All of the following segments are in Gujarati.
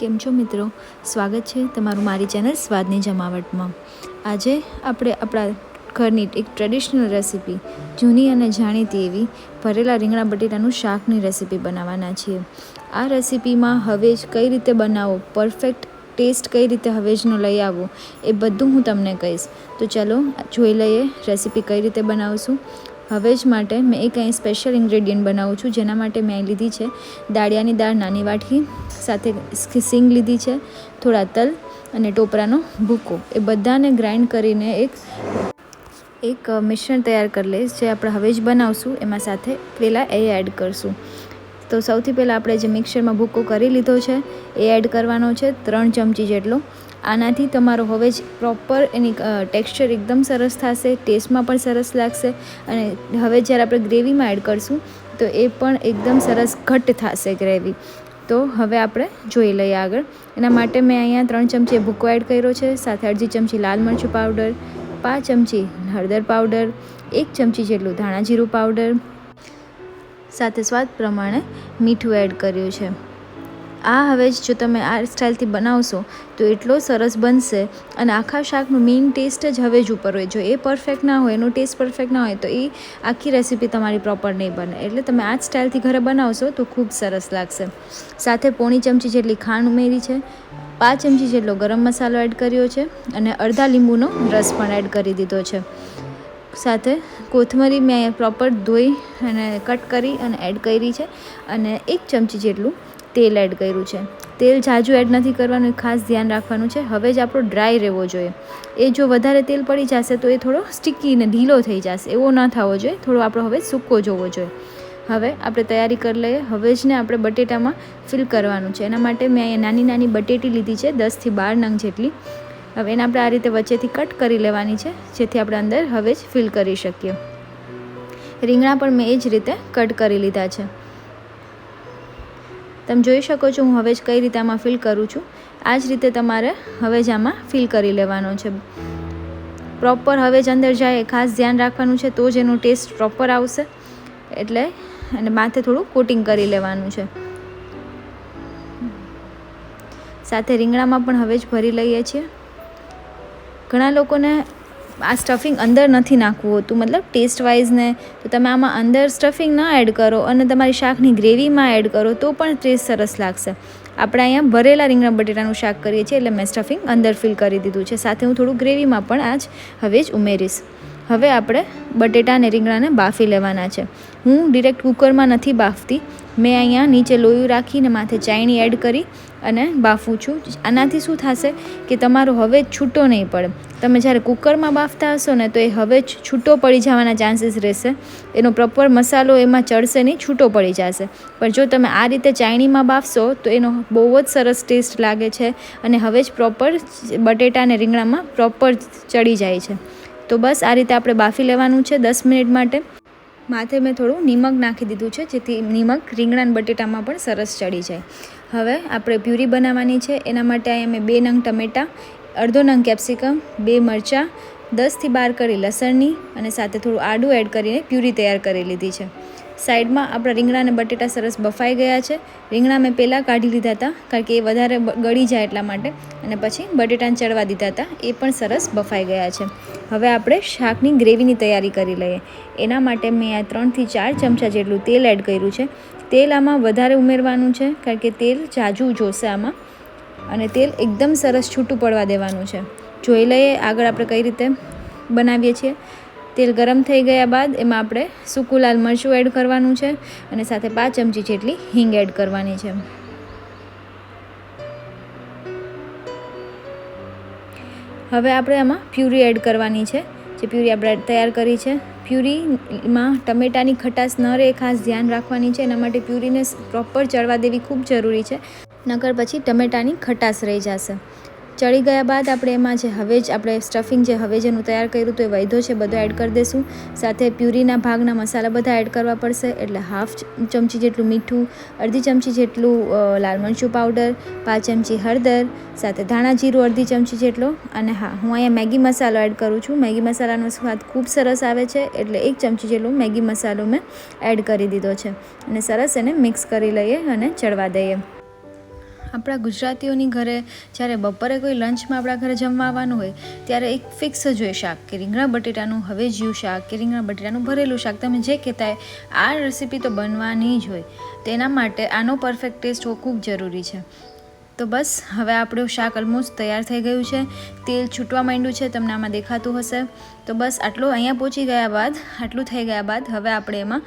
કેમ છો મિત્રો? સ્વાગત છે તમારું મારી ચેનલ સ્વાદની જમાવટમાં. આજે આપણે આપણા ઘરની એક ટ્રેડિશનલ રેસીપી જૂની અને જાણીતી એવી ભરેલા રીંગણા બટેટાનું શાકની રેસીપી બનાવવાના છીએ. આ રેસિપીમાં હવેજ કઈ રીતે બનાવો પરફેક્ટ ટેસ્ટ કઈ રીતે હવેજનો લઈ આવો, એ બધું હું તમને કહીશ. તો ચલો, જોઈ લઈએ રેસીપી કઈ રીતે બનાવશું. હવેજ માટે મેં એક અહીં સ્પેશિયલ ઇન્ગ્રેડિયન્ટ બનાવું છું, જેના માટે મેં લીધી છે દાળિયાની દાળ, નાની વાટકી, સાથે સિંગ લીધી છે, થોડા તલ અને ટોપરાનો ભૂકો. એ બધાને ગ્રાઇન્ડ કરીને એક એક મિશ્રણ તૈયાર કરી લઈશ, જે આપણે હવે જ બનાવશું. એમાં સાથે પહેલાં એ એડ કરશું. તો સૌથી પહેલાં આપણે જે મિક્સરમાં ભૂકો કરી લીધો છે, એ એડ કરવાનો છે ત્રણ ચમચી જેટલો. આનાથી તમારો હવે જ પ્રોપર એની ટેક્સચર એકદમ સરસ થશે ટેસ્ટમાં પણ સરસ લાગશે અને હવે જ્યારે આપણે ગ્રેવીમાં એડ કરશું, તો એ પણ એકદમ સરસ ઘટ્ટ થશે ગ્રેવી. તો હવે આપણે જોઈ લઈએ આગળ. એના માટે મેં અહીંયા ત્રણ ચમચી ભૂકો એડ કર્યો છે, સાથે અડધી ચમચી લાલ મરચું પાવડર પાંચ ચમચી હળદર પાવડર એક ચમચી જેટલું ધાણા જીરું પાવડર સાથે સ્વાદ પ્રમાણે મીઠું એડ કર્યું છે. આ હવે જ જો તમે આ સ્ટાઇલથી બનાવશો, તો એટલો સરસ બનશે અને આખા શાકનું મેઇન ટેસ્ટ જ હવે જ ઉપર હોય. જો એ પરફેક્ટ ના હોય, એનો ટેસ્ટ પરફેક્ટ ના હોય, તો એ આખી રેસીપી તમારી પ્રોપર નહીં બને. એટલે તમે આ જ સ્ટાઇલથી ઘરે બનાવશો, તો ખૂબ સરસ લાગશે. સાથે પોણી ચમચી જેટલી ખાંડ ઉમેરી છે, પાંચ ચમચી જેટલો ગરમ મસાલો એડ કર્યો છે અને અડધા લીંબુનો રસ પણ એડ કરી દીધો છે. સાથે કોથમરી મેં પ્રોપર ધોઈ અને કટ કરી અને એડ કરી છે અને એક ચમચી જેટલું તેલ એડ કર્યું છે. તેલ ઝાઝું એડ નથી કરવાનું ખાસ ધ્યાન રાખવાનું છે. હવે જ આપણો ડ્રાય રહેવો જોઈએ. એ જો વધારે તેલ પડી જશે તો એ થોડો સ્ટીકી ને ઢીલો થઈ જશે. એવો ન થવો જોઈએ. થોડો આપણો હવે સૂકો જોવો જોઈએ. હવે આપણે તૈયારી કરી લઈએ. હવે જ ને આપણે બટેટામાં ફિલ કરવાનું છે. એના માટે મેં અહીંયા નાની નાની બટેટી લીધી છે દસથી બાર નંગ જેટલી. હવે એને આપણે આ રીતે વચ્ચેથી કટ કરી લેવાની છે, જેથી આપણે અંદર હવે જ ફિલ કરી શકીએ. રીંગણા પણ મેં એ જ રીતે કટ કરી લીધા છે. તમે જોઈ શકો છો હું હવે જ કઈ રીતે આમાં ફિલ કરું છું. આ જ રીતે તમારે હવે જ આમાં ફિલ કરી લેવાનો છે. પ્રોપર હવે જ અંદર જાય એ ખાસ ધ્યાન રાખવાનું છે તો જ એનો ટેસ્ટ પ્રોપર આવશે. એટલે અને માથે થોડું કોટિંગ કરી લેવાનું છે. સાથે રીંગણામાં પણ હવે જ ભરી લઈએ છીએ. ઘણા લોકોને આ સ્ટફિંગ અંદર નથી નાખવું હોતું. મતલબ ટેસ્ટ વાઇઝ ને તો તમે આમાં અંદર સ્ટફિંગ ના એડ કરો અને તમારી શાકની ગ્રેવીમાં એડ કરો તો પણ ટેસ્ટ સરસ લાગશે. આપણે અહીંયા ભરેલા રીંગણા બટેટાનું શાક કરીએ છીએ એટલે મેં સ્ટફિંગ અંદર ફિલ કરી દીધું છે. સાથે હું થોડું ગ્રેવીમાં પણ આજ હવે જ ઉમેરીશ. હવે આપણે બટેટા અને રીંગણાને બાફી લેવાના છે. હું ડિરેક્ટ કુકરમાં નથી બાફતી. મેં અહીંયા નીચે લોયું રાખીને માથે ચાયણી એડ કરી અને બાફું છું. આનાથી શું થશે કે તમારો હવે છૂટો નહીં પડે. તમે જ્યારે કુકરમાં બાફતા હશો ને તો એ હવે જ છૂટો પડી જવાના ચાન્સીસ રહેશે. એનો પ્રોપર મસાલો એમાં ચડશે નહીં, છૂટો પડી જશે. પણ જો તમે આ રીતે ચાયણીમાં બાફશો તો એનો બહુ જ સરસ ટેસ્ટ લાગે છે અને હવે જ પ્રોપર બટેટા અને રીંગણામાં પ્રોપર ચડી જાય છે. તો બસ આ રીતે આપણે બાફી લેવાનું છે દસ મિનિટ માટે. માથે મેં થોડું નિમક નાખી દીધું છે, જેથી નિમક રીંગણા બટેટામાં પણ સરસ ચડી જાય. હવે આપણે પ્યુરી બનાવવાની છે, એના માટે અહીંયા મેં બે નંગ ટમેટાં, અડધો નંગ કેપ્સિકમ, બે મરચાં, દસથી બાર કરી લસણની અને સાથે થોડું આડું એડ કરીને પ્યુરી તૈયાર કરી લીધી છે. સાઈડમાં આપણા રીંગણા અને બટેટા સરસ બફાઈ ગયા છે. રીંગણા મેં પહેલાં કાઢી લીધા હતા, કારણ કે એ વધારે ગળી જાય એટલા માટે. અને પછી બટેટાને ચડવા દીધા હતા, એ પણ સરસ બફાઈ ગયા છે. હવે આપણે શાકની ગ્રેવીની તૈયારી કરી લઈએ. એના માટે મેં આ ત્રણથી ચાર ચમચા જેટલું તેલ એડ કર્યું છે. તેલ આમાં વધારે ઉમેરવાનું છે, કારણ કે તેલ જાજુ જોશે આમાં. અને તેલ એકદમ સરસ છૂટું પડવા દેવાનું છે. જોઈ લઈએ આગળ આપણે કઈ રીતે બનાવીએ છીએ. તેલ ગરમ થઈ ગયા બાદ એમાં આપણે સૂકું લાલ મરચું એડ કરવાનું છે અને સાથે પાંચ ચમચી જેટલી હિંગ એડ કરવાની છે. હવે આપણે આમાં પ્યુરી એડ કરવાની છે. જે પ્યુરી આપણે તૈયાર કરી છે. પ્યુરીમાં ટમેટાની ખટાશ ન રહે, ખાસ ધ્યાન રાખવાની છે. એના માટે પ્યુરીને પ્રોપર ચડવા દેવી ખૂબ જરૂરી છે. નકર પછી ટમેટાની ખટાશ રહી જશે. ચડી ગયા બાદ આપણે એમાં જે હવે જ આપણે સ્ટફિંગ જે હવે જેનું તૈયાર કર્યું તો એ વૈધો છે, બધો એડ કરી દઈશું સાથે પ્યુરીના ભાગના મસાલા બધા એડ કરવા પડશે, એટલે હાફ ચમચી જેટલું મીઠું, અડધી ચમચી જેટલું લાલ મરચું પાવડર પાંચ ચમચી હળદર, સાથે ધાણા જીરું અડધી ચમચી જેટલો, અને હા, હું અહીંયા મેગી મસાલો એડ કરું છું. મેગી મસાલાનો સ્વાદ ખૂબ સરસ આવે છે, એટલે એક ચમચી જેટલું મેગી મસાલો મેં એડ કરી દીધો છે. અને સરસ એને મિક્સ કરી લઈએ અને ચડવા દઈએ. આપણા ગુજરાતીઓની ઘરે જ્યારે બપોરે કોઈ લંચમાં આપણા ઘરે જમવા આવવાનું હોય, ત્યારે એક ફિક્સ જ હોય શાક કે રીંગણા બટેટાનું હવે જ્યું શાક કે રીંગણા બટેટાનું ભરેલું શાક, તમે જે કહેતા આ રેસીપી તો બનવાની જ હોય. તેના માટે આનો પરફેક્ટ ટેસ્ટ હોવો ખૂબ જરૂરી છે. તો બસ, હવે આપણું શાક ઓલમોસ્ટ તૈયાર થઈ ગયું છે. તેલ છૂટવા માંડ્યું છે, તમને આમાં દેખાતું હશે. તો બસ, આટલું અહીંયા પહોંચી ગયા બાદ, આટલું થઈ ગયા બાદ, હવે આપણે એમાં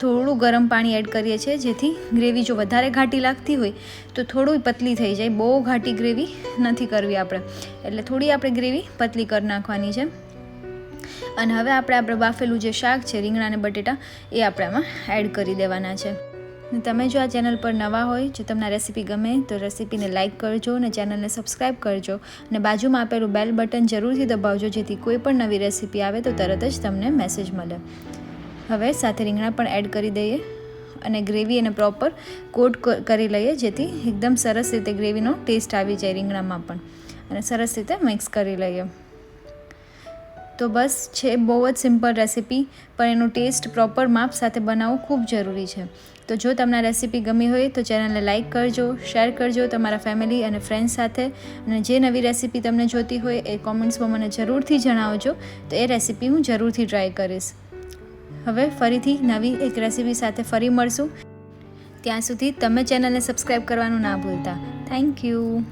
થોડું ગરમ પાણી એડ કરીએ છીએ, જેથી ગ્રેવી જો વધારે ઘાટી લાગતી હોય તો થોડું પતલી થઈ જાય. બહુ ઘાટી ગ્રેવી નથી કરવી આપણે. એટલે થોડી આપણે ગ્રેવી પતલી કરી નાખવાની છે. અને હવે આપણે આપણે બાફેલું જે શાક છે, રીંગણા અને બટેટા, એ આપણે આમાં એડ કરી દેવાના છે. તમે જો આ ચેનલ પર નવા હોય, જો તમને રેસીપી ગમે, તો રેસીપીને લાઇક કરજો અને ચેનલને સબસ્ક્રાઈબ કરજો. અને બાજુમાં આપેલું બેલ બટન જરૂરથી દબાવજો, જેથી કોઈ પણ નવી રેસીપી આવે તો તરત જ તમને મેસેજ મળે. હવે સાથે રીંગણા પણ એડ કરી દઈએ અને ગ્રેવી એને પ્રોપર કોટ કરી લઈએ, જેથી એકદમ સરસ રીતે ગ્રેવીનો ટેસ્ટ આવી જાય રીંગણામાં પણ. અને સરસ રીતે મિક્સ કરી લઈએ. તો બસ છે બહુ જ સિમ્પલ રેસીપી પણ એનું ટેસ્ટ પ્રોપર માપ સાથે બનાવવું ખૂબ જરૂરી છે. તો જો તમને રેસીપી ગમી હોય તો ચેનલને લાઇક કરજો શેર કરજો તમારા ફેમિલી અને ફ્રેન્ડ્સ સાથે. અને જે નવી રેસીપી તમને જોતી હોય એ કોમેન્ટ્સમાં મને જરૂરથી જણાવજો. તો એ રેસીપી હું જરૂરથી ટ્રાય કરીશ. હવે ફરીથી નવી એક રેસીપી સાથે ફરી મળશું. ત્યાં સુધી તમે ચેનલને સબસ્ક્રાઈબ કરવાનું ના ભૂલતા. Thank you